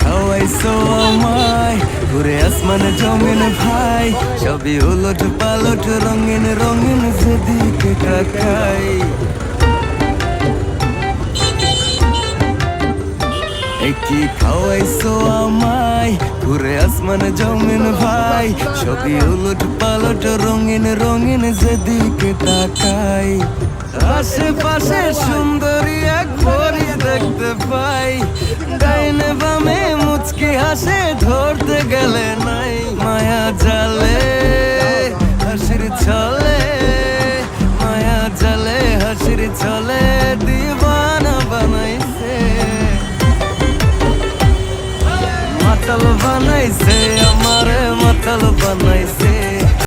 খাওয়াইছো আমায়? ঘুরে আসমান জমিন ভাই, সবই উলট পালট, রঙিন রঙিন সেদিকে তাকাই। একই খাওয়াইছো আমায়? ঘুরে আসমান জমিন ভাই, সবই উলট পালট, রঙিন রঙিন যেদিকে তাকাই। আশেপাশে সুন্দরী এক দেখতে পাই। গেলে নাই, মায়া জালে, হাসির ছলে, মায়া জালে, হাসির ছলে দিবানা বানাইছে। মাতাল বানাইছে, আমারে মাতাল বানাই